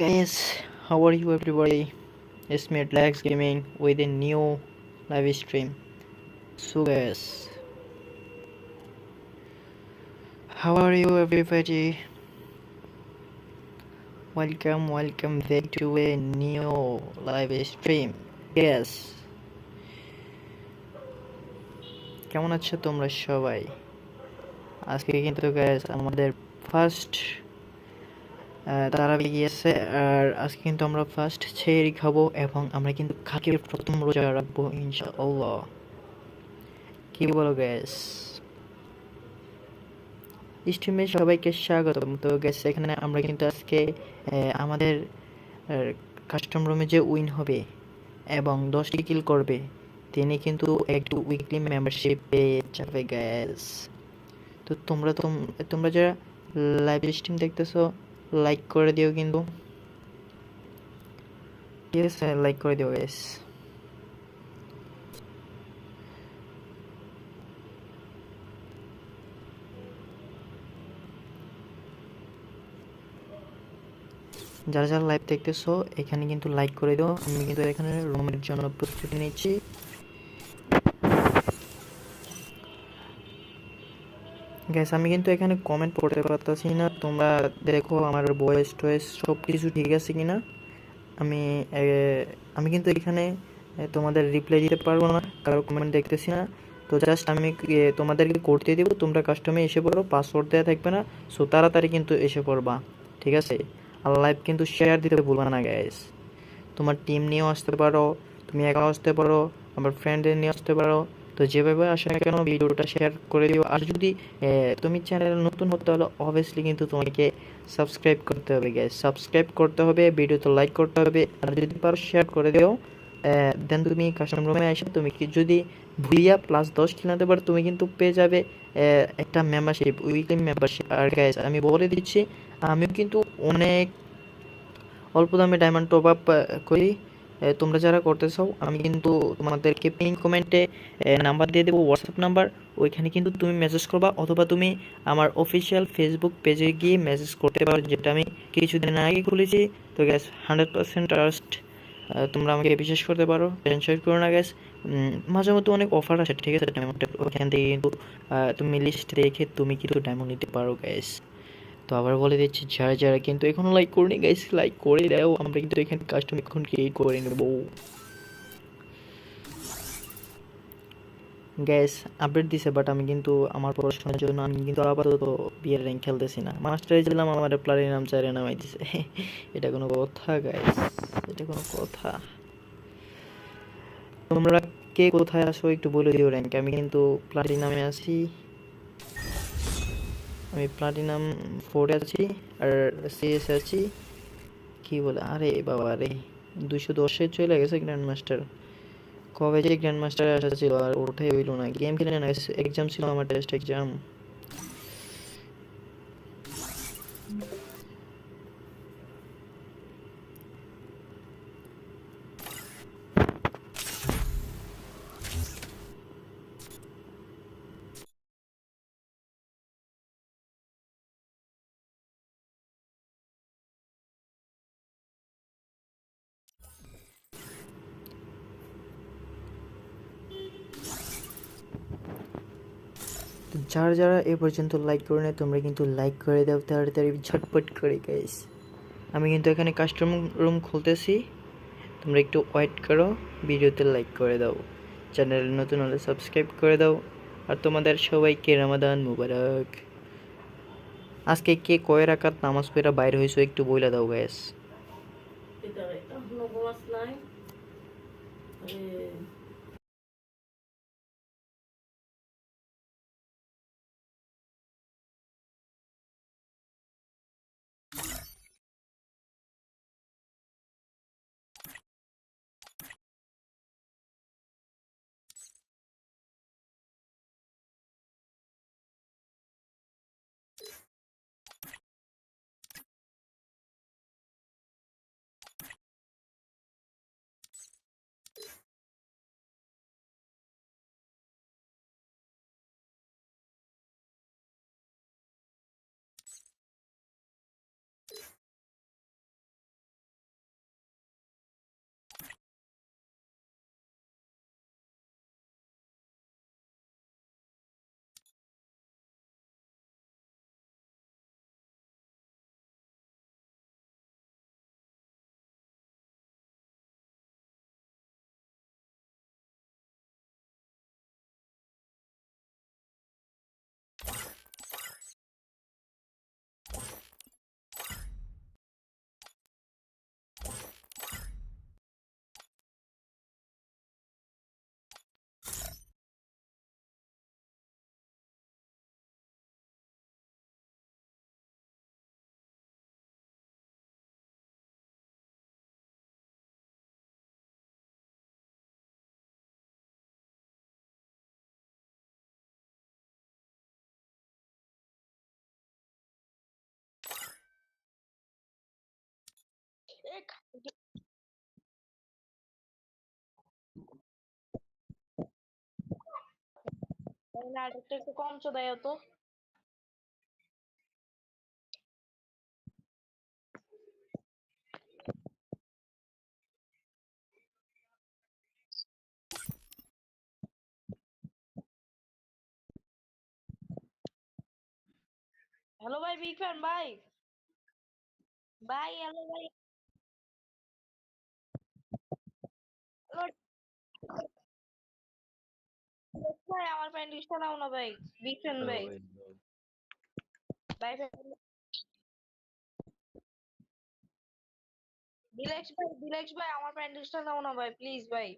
guys, how are you everybody? It's me Lex Gaming with a new live stream. So guys, how are you everybody? Welcome, welcome back to a new live stream. Yes. কেমন আছো তোমরা সবাই আজকে কিন্তু gas আমাদের first তারা গিয়েছে আর আজকে কিন্তু আমরা ফার্স্ট ছেড়ি খাব এবং আমরা কিন্তু খাকির প্রথম রোজা রাখব, ইনশাআল্লাহ। কি বলো গ্যাস স্ট্রিমে সবাইকে স্বাগতম। তো গ্যাস এখানে আমরা কিন্তু আজকে আমাদের কাস্টম রুমে যে উইন হবে এবং দশটি কিল করবে, তিনি কিন্তু একটু উইকলি মেম্বারশিপ পেয়ে যাবে গ্যাস তো তোমরা তোমরা যারা লাইভ স্ট্রিম দেখতেছো লাইক করে দিও কিন্তু। ইয়েস লাইক করে দিও গ্যাস যারা যারা লাইভ দেখতেছো, এখানে কিন্তু লাইক করে দিও। আমি কিন্তু এখানে রুমের জন্য প্রস্তুতি নিচ্ছি। গ্যাস আমি কিন্তু এখানে কমেন্ট পড়তে পারতেছি না। তোমরা দেখো আমার ভয়েস টয়েস সব কিছু ঠিক আছে কি না আমি আমি কিন্তু এখানে তোমাদের রিপ্লাই দিতে পারব না, কারও কমেন্ট দেখতেছি না। তো জাস্ট আমি তোমাদেরকে করতে দেবো, তোমরা কাস্টমে এসে পড়ো পাসওয়ার্ড দেওয়া থাকবে না সো তাড়াতাড়ি কিন্তু এসে পড়বা, ঠিক আছে? আর লাইভ কিন্তু শেয়ার দিতে ভুলবা না গ্যাস তোমার টিম নিয়েও আসতে পারো, তুমি একা আসতে পারো আমার ফ্রেন্ডদের নিয়ে আসতে পারো তো যেভাবে আসে না কেন ভিডিওটা শেয়ার করে দিও। আর যদি তুমি চ্যানেল নতুন হতে হলে অবভিয়াসলি কিন্তু তোমাকে সাবস্ক্রাইব করতে হবে গ্যাস সাবস্ক্রাইব করতে হবে, ভিডিওতে লাইক করতে হবে। আর যদি পারো শেয়ার করে দিও দেন তুমি কাস্টমার রুমে এসে তুমি কি যদি ভুলিয়া প্লাস দশ কিলোতে পারো, তুমি কিন্তু পেয়ে যাবে একটা মেম্বারশিপ উইকলি মেম্বারশিপ আর গ্যাস আমি বলে দিচ্ছি, আমিও কিন্তু অনেক অল্প দামে ডায়মন্ড টপ আপ করি। তোমরা যারা করতে চাও আমি কিন্তু তোমাদেরকে পিন কমেন্টে নাম্বার দিয়ে দেবো হোয়াটসঅ্যাপ নাম্বার ওইখানে কিন্তু তুমি মেসেজ করবা অথবা তুমি আমার অফিসিয়াল ফেসবুক পেজে গিয়ে মেসেজ করতে পারো, যেটা আমি কিছুদিন আগে খুলেছি। তো গ্যাস হান্ড্রেড পার্সেন্ট ট্রাস্ট তোমরা আমাকে বিশ্বাস করতে পারো টেনশন করো না গ্যাস মাঝে মধ্যে অনেক অফার আছে ঠিক আছে? ডায়মন্ডের ওখান থেকে কিন্তু তুমি লিস্ট দেখে তুমি কিন্তু ডায়মন্ড নিতে পারো গ্যাস তো আবার বলে দিচ্ছি, যারা যারা কিন্তু এখনও লাইক করিনি গাইস লাইক করে দাও। আমরা কিন্তু এখানে কাস্টম এখন ক্রিয়েট করে নেব। গ্যাস আপডেট দিছে বাট আমি কিন্তু আমার পড়াশোনার জন্য আমি কিন্তু আপাতত বিয়ের র্যাঙ্ক খেলতেছি না। মাস্টারে ছিলাম আমার প্লাটিনাম চারে নামাই দিছে এটা কোনো কথা গাইস এটা কোনো কথা। তোমরা কে কোথায় আসো একটু বলে দিও র্যাঙ্ক আমি কিন্তু প্লাটিনামে আছি। আমি প্লাটিনাম ফোরে আছি আর সিএস আছি। কি বলে? আরে বাবা রে দুশো দশে চলে গেছে গ্র্যান্ড মাস্টার কবে যে গ্র্যান্ড মাস্টারে আসা ছিল আর ওঠে হইল না। গেম খেলে না এক্সাম ছিল আমার টেস্ট এক্সাম যারা যারা এ পর্যন্ত লাইক করে নেয় তোমরা কিন্তু লাইক করে দাও তাড়াতাড়ি, ঝটপট করে গাইস আমি কিন্তু এখানে কাস্টমার রুম খুলতেছি। তোমরা একটু ওয়েট করো, ভিডিওতে লাইক করে দাও। চ্যানেল নতুন হলে সাবস্ক্রাইব করে দাও। আর তোমাদের সবাইকে রামাদান মুবারক। আজকে কে কয় রাকাত নামাজ পড়া বাইরে হয়েছো একটু বইলা দাও গ্যাস নাটকটা একটু কম চোদায় তো হ্যালো ভাই বিগ ফ্যান ভাই ভাই হ্যালো ভাই হ্যালো ভাই আমার প্যান্ডেলটা নাও না ভাই ফ্যান ভাই। ভাই ডিলেক্স ভাই ডিলেক্স ভাই আমার প্যান্ডেলটা নাও না ভাই প্লিজ ভাই।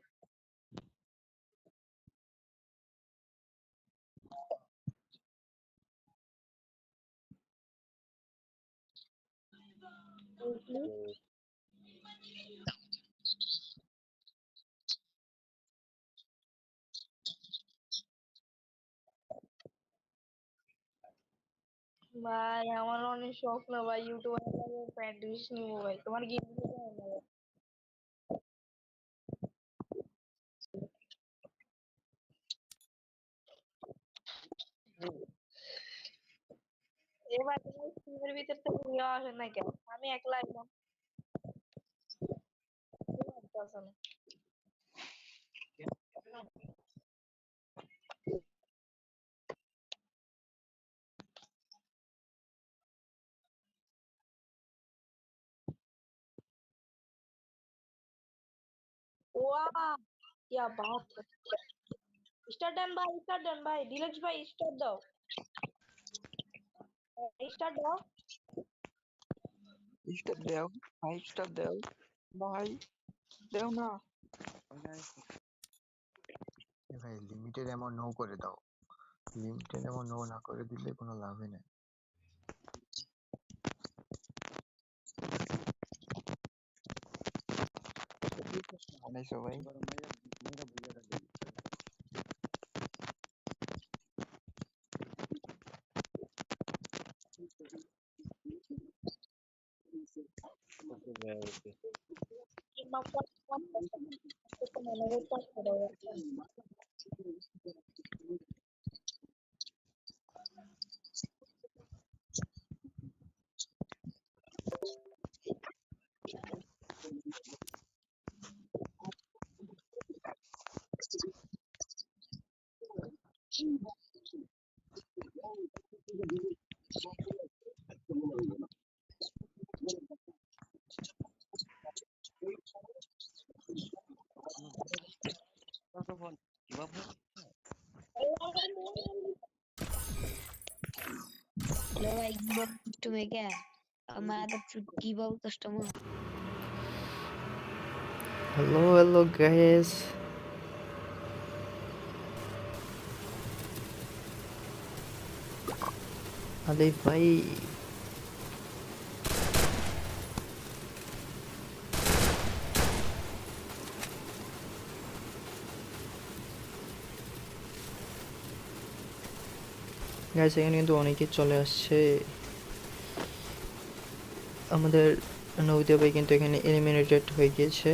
ভাই আমার অনেক শখ না ভাই, ইউটিউবে প্যান্ডেল নিবো ভাই। তোমার গেম এবার তোমার টিমের ভিতর থেকে ইয়ে আসে না কেন? আমি একলা একদম। ইয়া বাপ স্টার্ট দেন ভাই স্টার্ট দেন ভাই দিলেশ ভাই স্টার্ট দাও। হ্যাঁ, স্টার্ট দাও। স্টার্ট দাও ভাই স্টার্ট দাও ভাই দাও না। ভাই লিমিটেড এমন নো করে দাও। লিমিটেড এমন নো না করে দিলে কোনো লাভই নাই। বানাইছো ভাই। Manga Bullard Adeli. Gracias. Amada gibal customer. Hello hello guys আরে ভাই। গাইস এখানে কিন্তু অনেকেই চলে আসছে। আমাদের নবীদা ভাই কিন্তু এখানে এলিমিনেটেড হয়ে গিয়েছে।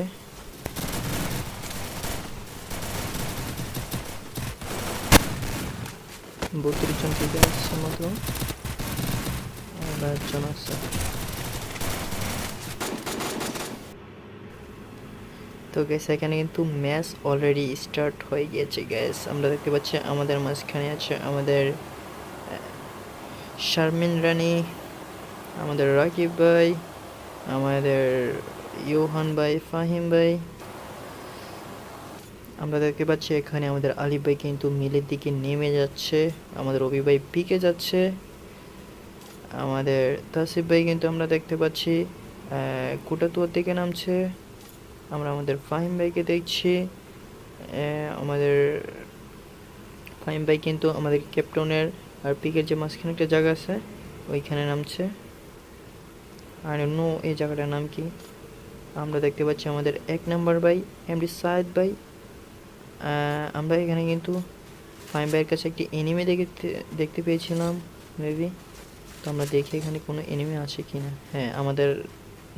বত্রিশ জন থেকে আসছে আর জন আছে। তো গ্যাস এখানে কিন্তু ম্যাচ অলরেডি স্টার্ট হয়ে গিয়েছে গ্যাস আমরা দেখতে পাচ্ছি আমাদের মাঝখানে আছে আমাদের শারমিন রানী আমাদের রাকিব ভাই, আমাদের ইউহান ভাই, ফাহিম ভাই। আমরা দেখতে পাচ্ছি এখানে আমাদের আলিফ ভাই কিন্তু মিলের দিকে নেমে যাচ্ছে, আমাদের রবি ভাই পিকে যাচ্ছে, আমাদের তাসিফ ভাই কিন্তু আমরা দেখতে পাচ্ছি কুটাতুয়ার দিকে নামছে, আমরা আমাদের ফাহিম ভাইকে দেখছি আমাদের ফাহিম ভাই কিন্তু আমাদের ক্যাপ্টনের আর পিকের যে মাঝখানে একটা জায়গা আছে, ওইখানে নামছে। আর নো এই জায়গাটার নাম কি। আমরা দেখতে পাচ্ছি আমাদের এক নাম্বার ভাই এমডি সায়েদ ভাই। আমরা এখানে কিন্তু ফাইম ভাইয়ের কাছে একটি এনিমি দেখতে দেখতে পেয়েছিলাম মেবি তো আমরা দেখি এখানে কোনো এনিমে আছে কি না হ্যাঁ আমাদের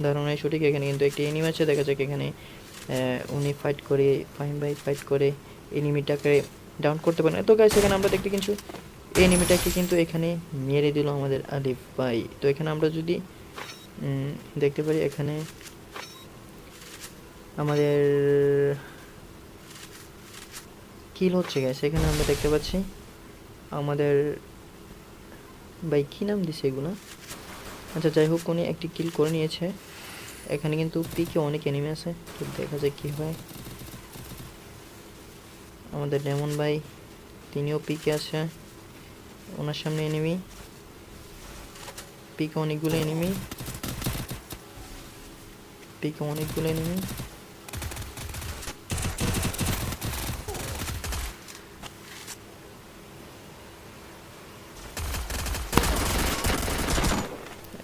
ধারণায় সঠিক, এখানে কিন্তু একটি এনিমি আছে। দেখা যাক এখানে উনি ফাইট করে ফাইম ভাই ফাইট করে এনিমিটাকে ডাউন করতে পারেন। তো গাইস এখানে আমরা দেখতে কিন্তু এনিমিটাকে কিন্তু এখানে মেরে দিল আমাদের আলিফ ভাই। তো এখানে আমরা যদি দেখতে পারি এখানে আমাদের কিল হচ্ছে গেছে এখানে আমরা দেখতে পাচ্ছি আমাদের, ভাই কী নাম দিছে এগুলো? আচ্ছা যাই হোক উনি একটি কিল করে নিয়েছে। এখানে কিন্তু পিকে অনেক এনিমি আছে, তো দেখা যায় কী হয়। আমাদের ডেমন ভাই, তিনিও পিকে আছে, ওনার সামনে এনিমি পিকে অনেকগুলো এনিমি পিকে অনেকগুলো এনিমি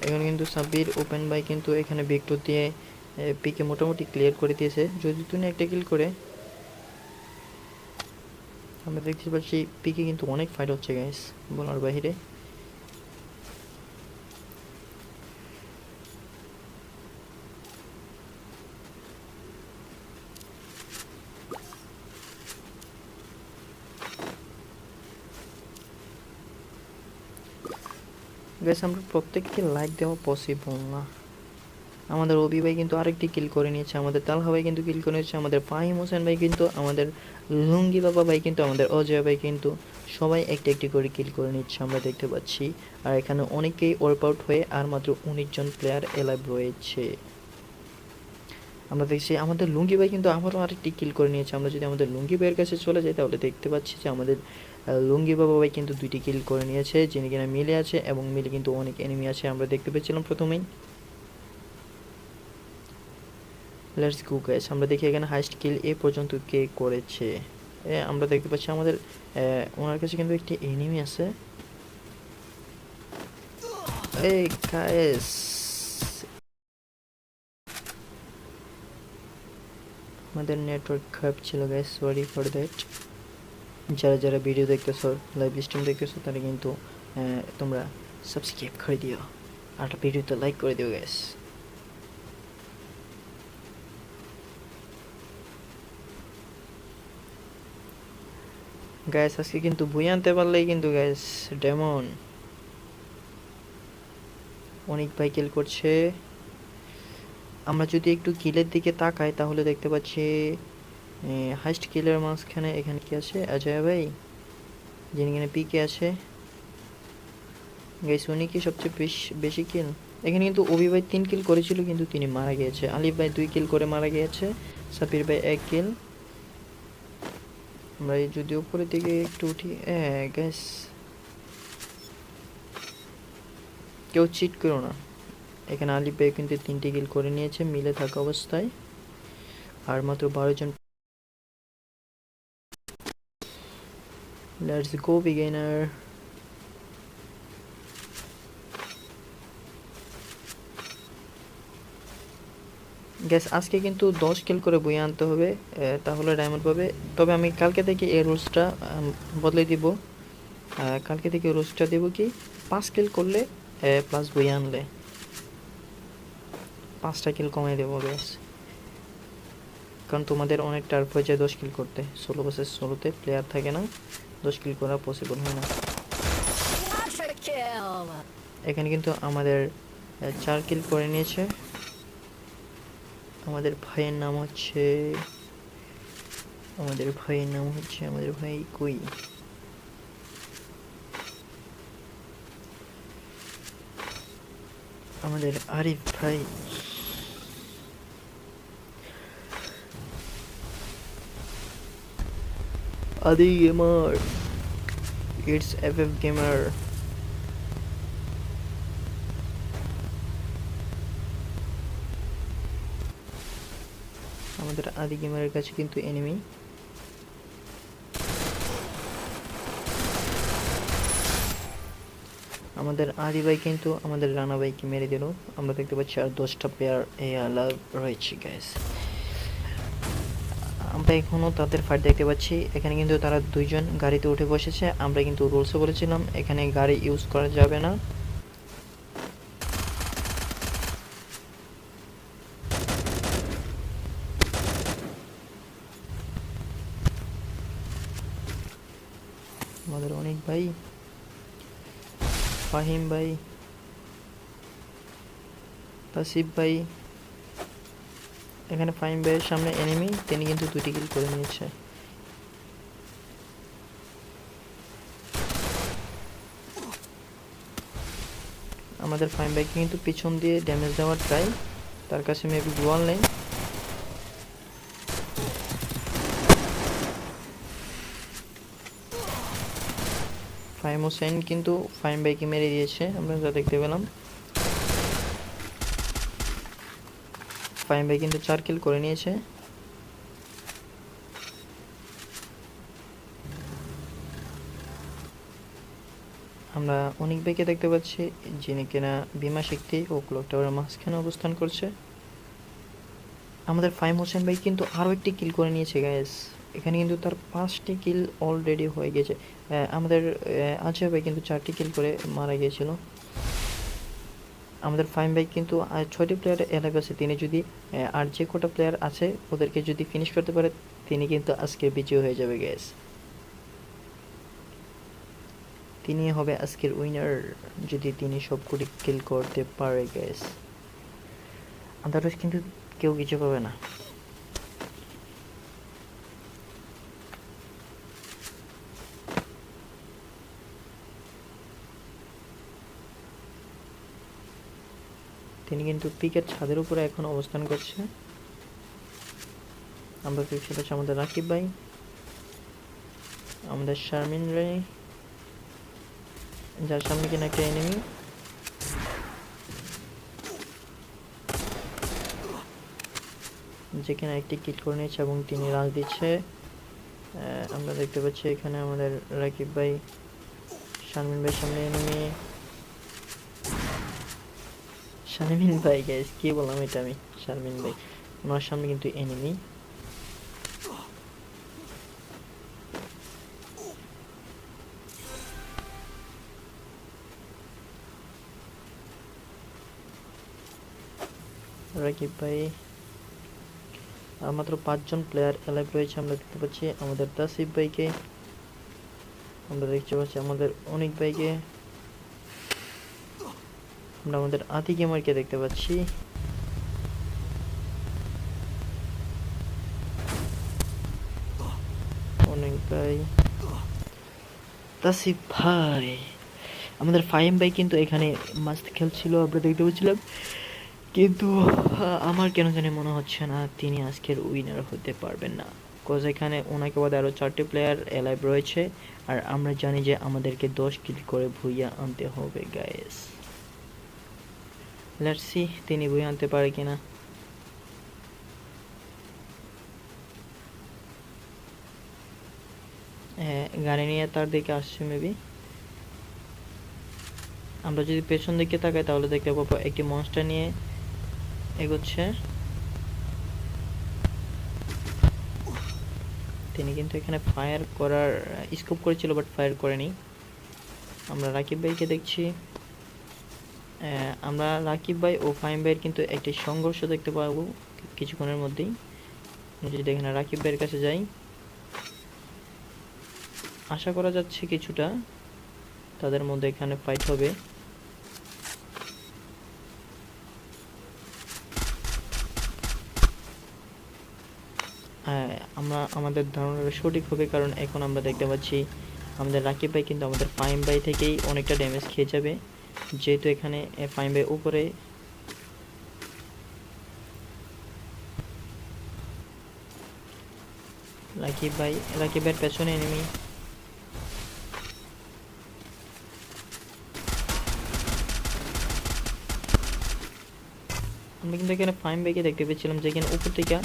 এখন কিন্তু সাব্বির ওপেন বাই কিন্তু এখানে ভিক্টর দিয়ে পিকে মোটামুটি ক্লিয়ার করে দিয়েছে। যদি তুমি একটা কিল করে, আমরা দেখতে পাচ্ছি পিকে কিন্তু অনেক ফাইট হচ্ছে গাইস বলার বাহিরে গাইস আমরা প্রত্যেককে লাইক দেওয়া পসিবল না। আমাদের অবি ভাই কিন্তু আরেকটি কিল করে নিয়েছে, আমাদের তালহা ভাই কিন্তু কিল করে নিয়েছে, আমাদের ফাহিম হোসেন ভাই কিন্তু, আমাদের লুঙ্গি বাবা ভাই কিন্তু, আমাদের অজয় ভাই কিন্তু সবাই একটি একটি করে কিল করে নিচ্ছে, আমরা দেখতে পাচ্ছি। আর এখানে অনেকেই ওয়ার্ক আউট হয়ে আর মাত্র উনিশ জন প্লেয়ার এলাইভ রয়েছে। আমরা দেখছি আমাদের লুঙ্গি ভাই কিন্তু আমারও আরেকটি কিল করে নিয়েছে, আমরা যদি আমাদের লুঙ্গি ভাইয়ের কাছে চলে যাই, তাহলে দেখতে পাচ্ছি যে আমাদের লুঙ্গি বাবা ভাই কিন্তু দুইটি কিল করে নিয়েছে, যিনি কিনা মিলে আছে এবং মিলে কিন্তু অনেক এনিমি আছে, আমরা দেখতে পেয়েছিলাম প্রথমেই। লেটস গো গাইস আমরা দেখি এখানে হাইস্ট কিল এ পর্যন্ত কে করেছে। আমরা দেখতে পাচ্ছি আমাদের ওনার কাছে কিন্তু একটি এনিমি আছে। এই গাইস আমাদের নেটওয়ার্ক খারাপ ছিল গাইস সরি ফর দ্যাট যারা যারা ভিডিও দেখতেছো লাইভ স্ট্রিম দেখতেছো, তারা কিন্তু তোমরা সাবস্ক্রাইব করে দিও। আর ভিডিওতে লাইক করে দিও গ্যাস গ্যাস আজকে কিন্তু বই আনতে পারলেই কিন্তু গ্যাস ডেমন অনেক ভাই কিল করছে। আমরা যদি একটু কিলের দিকে তাকাই, তাহলে দেখতে পাচ্ছি হাইস্ট কিলের মাঝখানে এখানে কি আছে? অজয় ভাই যিনি এখানে পিকে আছে। গাইস উনি কি সবচেয়ে বেশি বেশি কিল এখানে কিন্তু অভি ভাই তিন কিল করেছিল, কিন্তু তিনি মারা গিয়েছে। আলিফ ভাই দুই কিল করে মারা গিয়েছে। সাপির ভাই এক কিল আমরা যদি উপরের দিকে একটু উঠি হ্যাঁ গ্যাস কেউ চিট করো না। এখানে আলিফ ভাই কিন্তু তিনটি কিল করে নিয়েছে, মিলে থাকা অবস্থায়। আর মাত্র বারো জন লেটস গো বিগিনার গ্যাস আজকে কিন্তু দশ কিল করে বই আনতে হবে তাহলে ডায়মন্ড পাবে। তবে আমি কালকে থেকে এই রুলসটা বদলে দিব। কালকে থেকে রুলসটা দেব কি? পাঁচ কিল করলে প্লাস বই আনলে। পাঁচটা কিল কমাই দেবো গ্যাস কারণ তোমাদের অনেক টার্ফ হয়ে যায় দশ কিল করতে। ষোলো বছর ষোলোতে প্লেয়ার থাকে না। দশ কিল করা পসিবল হয় না। এখানে কিন্তু আমাদের চার কিল করে নিয়েছে। আমাদের ভাইয়ের নাম হচ্ছে, আমাদের ভাইয়ের নাম হচ্ছে, আমাদের ভাই কই। আমাদের আরিফ ভাই। Gamer it's F F gamer আমাদের আদি গেমারের কাছে কিন্তু এনিমি আমাদের আদি ভাই কিন্তু আমাদের রানা ভাইকে মেরে দিল। আমরা দেখতে পাচ্ছি আর দশটা প্লেয়ার এই আলাদা রয়েছে গ্যাস আমরা এখনও তাদের ফাইট দেখতে পাচ্ছি। এখানে কিন্তু তারা দুইজন গাড়িতে উঠে বসেছে। আমরা কিন্তু রুলসও বলেছিলাম, এখানে গাড়ি ইউজ করা যাবে না। আমাদের অনেক ভাই, ফাহিম ভাই, তাসিফ ভাই এখানে ফাহিম ভাইয়ের সামনে এনিমি তিনি কিন্তু দুটি কিল করে নিয়েছে। আমাদের ফাইন বাইকে কিন্তু পিছন দিয়ে ড্যামেজ দেওয়ার ট্রাই তার কাছে মেবি গোয়াল নেই ফাইম হোসেন কিন্তু ফাইম বাইকে মেরে দিয়েছে, আমরা যা দেখতে পেলাম। ফাইম বাই কিন্তু চার কিল করে নিয়েছে। আমরা অনেক বাইকে দেখতে পাচ্ছি, যিনি কিনা বিমা শক্তি ও ক্লক মাঝখানে অবস্থান করছে। আমাদের ফাইম হোসেন ভাই কিন্তু আরও একটি কিল করে নিয়েছে গ্যাস এখানে কিন্তু তার পাঁচটি কিল অলরেডি হয়ে গেছে। আমাদের আজয় ভাই কিন্তু চারটি কিল করে মারা গিয়েছিল। আমাদের ফাইম ভাই কিন্তু ছয়টি প্লেয়ার এলাইভ আছে। তিনি যদি আর যে কটা প্লেয়ার আছে, ওদেরকে যদি ফিনিশ করতে পারে, তিনি কিন্তু আজকে বিজয় হয়ে যাবে গ্যাস তিনি হবে আজকের উইনার যদি তিনি সবকটি কিল করতে পারে গ্যাস আদারস কিন্তু কেউ কিছু পাবে না। তিনি কিন্তু পিকের ছাদের উপরে এখন অবস্থান করছে। আমরা দেখতে পাচ্ছি আমাদের রাকিব ভাই, আমাদের শারমিন রায় যার সামনে কিনা একটা এনিমি যেখানে একটি কিট করে নিয়েছে এবং তিনি রাজ দিচ্ছে। আমরা দেখতে পাচ্ছি এখানে আমাদের রাকিব ভাই, শারমিন ভাই সামনে এনিমি শারমিন ভাই গাইস কি বললাম এটা আমি শারমিন ভাই ওনার সামনে কিন্তু এনিমি রাকিব ভাই আর মাত্র পাঁচজন প্লেয়ার অ্যালাইভ রয়েছে আমরা দেখতে পাচ্ছি। আমাদের তাসিফ ভাইকে, আমরা দেখতে পাচ্ছি আমাদের অনেক ভাইকে। আমরা আমাদের আতি গেমারকে দেখতে পাচ্ছি। অনেক ভাই। ভাই, আমাদের ফাহিম ভাই কিন্তু এখানে মাস্ত খেলছিল, আমরা দেখতে পাচ্ছিলাম। কিন্তু, আমার কেন জানি মনে হচ্ছে না, তিনি আজকের উইনার হতে পারবেন না। কজ এখানে ওনাকে বাদে আরও চারটি প্লেয়ার অ্যালাইভ রয়েছে। আর আমরা জানি যে আমাদেরকে দশ কিল করে ভুইয়া আনতে হবে গায়েস লেটস তিনি বই আনতে পারে কিনা। হ্যাঁ গাড়ি নিয়ে তার দিকে আসছে মেবি আমরা যদি পেছন দিকে তাকাই, তাহলে দেখতে পাবো একটি মনস্টার নিয়ে এগোচ্ছে। তিনি কিন্তু এখানে ফায়ার করার স্কোপ করেছিল বাট ফায়ার করেনি। আমরা রাকিব ভাইকে দেখছি। আমরা রাকিব ভাই ও ফাহিম ভাইয়ের কিন্তু একটি সংঘর্ষ দেখতে পাবো কিছুক্ষণের মধ্যেই। যদি এখানে রাকিব ভাইয়ের কাছে যাই, আশা করা যাচ্ছে কিছুটা তাদের মধ্যে এখানে ফাইট হবে। আমরা আমাদের ধারণাটা সঠিক হবে কারণ এখন আমরা দেখতে পাচ্ছি আমাদের রাকিব ভাই কিন্তু আমাদের ফাইম ভাই থেকেই অনেকটা ড্যামেজ খেয়ে যাবে। যেহেতু এখানে ফাইম ভাই উপরে। রাকিব ভাই রাকিব ভাইয়ের পেছনে এনিমি আমরা কিন্তু এখানে ফাইম ভাইকে দেখতে পেয়েছিলাম যেখানে উপর থেকে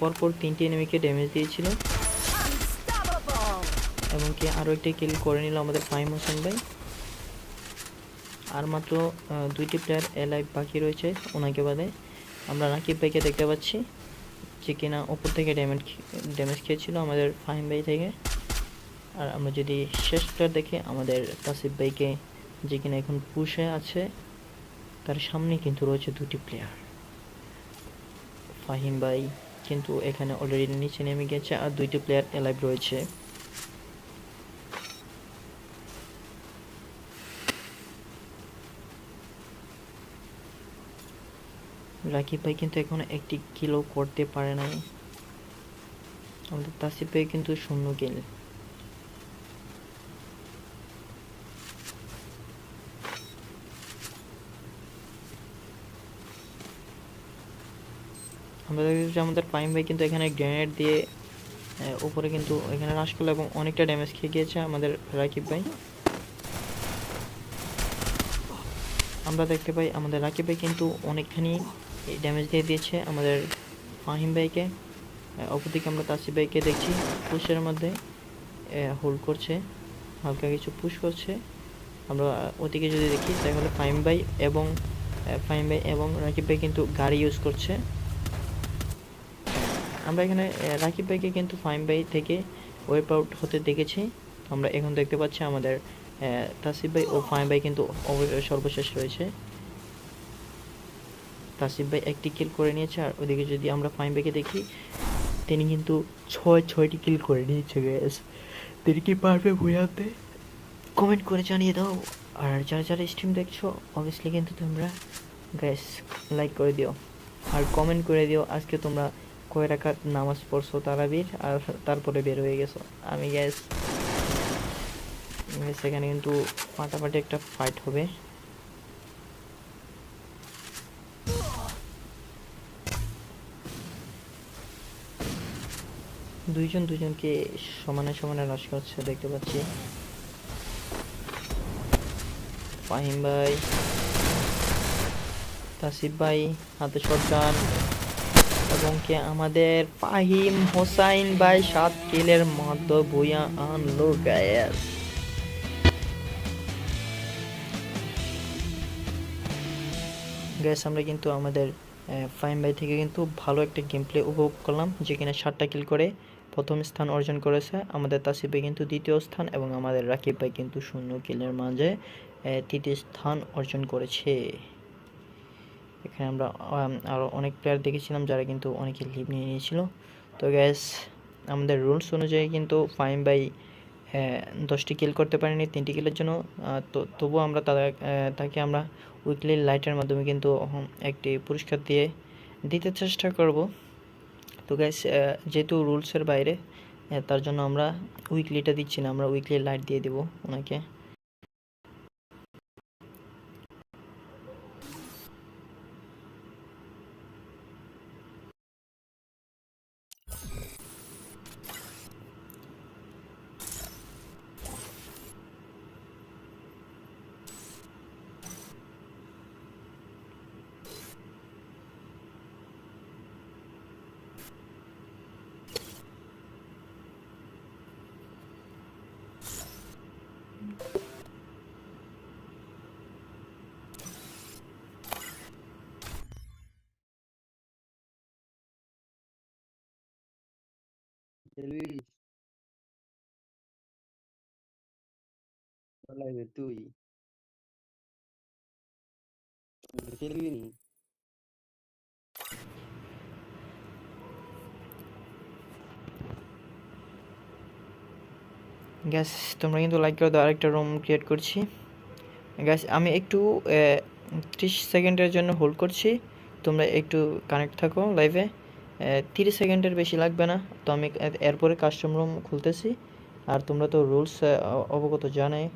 পরপর তিনটি এনিমিকে ড্যামেজ দিয়েছিল। এবং কি আরও একটি কিল করে নিল আমাদের ফাইম হোসেন ভাই আর মাত্র দুইটি প্লেয়ার এলাইভ বাকি রয়েছে ওনাকে বাদে। আমরা রাকিব ভাইকে দেখতে পাচ্ছি, যে কিনা ওপর থেকে ড্যামেজ ড্যামেজ খেয়েছিল আমাদের ফাহিম ভাই থেকে। আর আমরা যদি শেষ প্লেয়ার দেখি, আমাদের তাসিফ ভাইকে, যে কিনা এখন পুষে আছে, তার সামনে কিন্তু রয়েছে দুটি প্লেয়ার ফাহিম ভাই কিন্তু এখানে অলরেডি নিচে নেমে গেছে, আর দুইটি প্লেয়ার এলাইভ রয়েছে। রাকিব ভাই কিন্তু এখনও একটি কিলো করতে পারে নাই। আমাদের তাসিফ ভাই কিন্তু শূন্য কিল আমরা দেখছি আমাদের পাইম ভাই কিন্তু এখানে গ্রেনেড দিয়ে উপরে কিন্তু এখানে রাশ করল এবং অনেকটা ড্যামেজ খেয়ে গিয়েছে আমাদের রাকিব ভাই। আমরা দেখতে পাই আমাদের রাকিব ভাই কিন্তু অনেকখানি ড্যামেজ দিয়ে দিয়েছে আমাদের ফাহিম ভাইকে। অপরদিকে আমরা তাসিফ ভাইকে দেখছি, পুশের মধ্যে হোল্ড করছে, হালকা কিছু পুশ করছে। আমরা ওদিকে যদি দেখি, তাহলে ফাহিম ভাই এবং ফাহিম ভাই এবং রাকিব ভাই কিন্তু গাড়ি ইউজ করছে। আমরা এখানে রাকিব ভাইকে কিন্তু ফাইম ভাই থেকে ওয়েপ আউট হতে দেখেছি। আমরা এখন দেখতে পাচ্ছি আমাদের তাসিফ ভাই ও ফাইম ভাই কিন্তু সর্বশেষ রয়েছে। তাসিফ ভাই একটি কিল করে নিয়েছে, আর ওদিকে যদি আমরা ফাইম ভাইকে দেখি, তিনি কিন্তু ছয়, ছয়টি কিল করে নিয়েছে গ্যাস তিনি কি পারবে বোঝাতে কমেন্ট করে জানিয়ে দাও। আর যারা যারা স্ট্রিম দেখছ অবভিয়াসলি কিন্তু তোমরা গ্যাস লাইক করে দিও। আর কমেন্ট করে দিও, আজকে তোমরা কয় রাখার নামাজ পড়ছো তারাবির, আর তারপরে বের হয়ে গেছো। আমি গ্যাস সেখানে কিন্তু ফাটাফাটি একটা ফাইট হবে। দুইজন দুজনকে সমানে সমানে রস করছে দেখতে পাচ্ছি। ফাহিম ভাই, তাসিফ ভাই, হাতে শটগান, এবং কি আমাদের ফাহিম হোসাইন ভাই সাত কিলের মধ্যে বইয়া আনলো গ্যাস গ্যাস আমরা কিন্তু আমাদের ফাহিম ভাই থেকে কিন্তু ভালো একটা গেম প্লে উপভোগ করলাম যেখানে সাতটা কিল করে। প্রথম স্থান অর্জন করেছে। আমাদের তাসিফ ভাই কিন্তু দ্বিতীয় স্থান এবং আমাদের রাকিব ভাই কিন্তু শূন্য কিলের মাঝে তৃতীয় স্থান অর্জন করেছে। এখানে আমরা আরও অনেক প্লেয়ার দেখেছিলাম যারা কিন্তু অনেকে লিভ নিয়ে নিয়েছিল। তো গ্যাস আমাদের রুলস অনুযায়ী কিন্তু ফাইম বাই দশটি কিল করতে পারিনি, তিনটি কিলের জন্য। তো তবুও আমরা তাকে আমরা উইকলি লাইটের মাধ্যমে কিন্তু একটি পুরস্কার দিয়ে দিতে চেষ্টা করব। তো গ্যাস যেহেতু রুলসের বাইরে তার জন্য আমরা উইকলিটা দিচ্ছি না, আমরা উইকলি লাইট দিয়ে দেবো ওনাকে। গ্যাস তোমরা কিন্তু লাইক করে দাও, আরেকটা রুম ক্রিয়েট করছি। গ্যাস আমি একটু ত্রিশ সেকেন্ডের জন্য হোল্ড করছি। তোমরা একটু কানেক্ট থাকো লাইভে তিরিশ সেকেন্ডের বেশি লাগবে না। তো আমি এরপরে কাস্টম রুম খুলতেছি। আর তোমরা তো রুলস অবগত জানাই।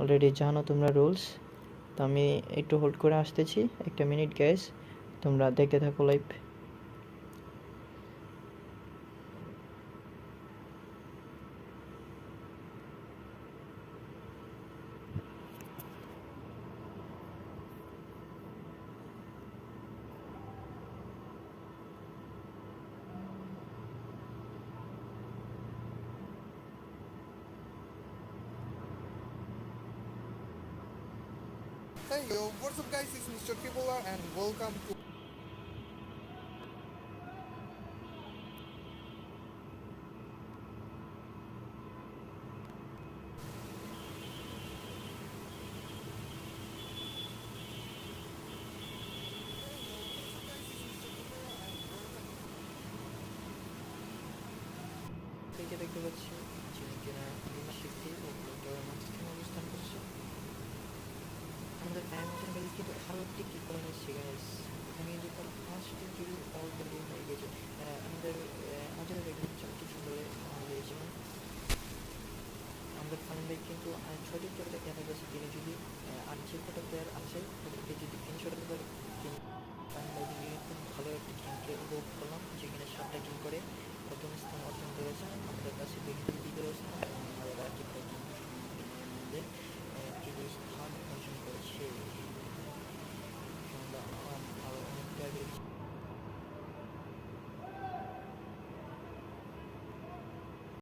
অলরেডি জানো তোমরা রুলস তো আমি একটু হোল্ড করে আসতেছি। একটা মিনিট গ্যাস তোমরা দেখতে থাকো লাইভ দেখতে পাচ্ছি যিনি কিনা ও মাঝখানে অবস্থান করছে আমাদের কিন্তু আরও একটি কি করে নিচ্ছে গাইস এখানে কিন্তু তার ফার্স্ট কিল অল্প হয়ে গেছে আমাদের আমাদের দেখবেন চারটি সুন্দর আমাদের ফান্ডে কিন্তু ছয়টি প্লেয়ারের গেছে তিনি যদি আর যে কটা প্লেয়ার আছে ওদেরকে যদি তিনশো টাকা ফান্ডে খুব ভালো একটি গেমকে উপভোগ করলাম যেখানে সাতটা গেম করে প্রথম স্থান অর্জন করেছে Así que,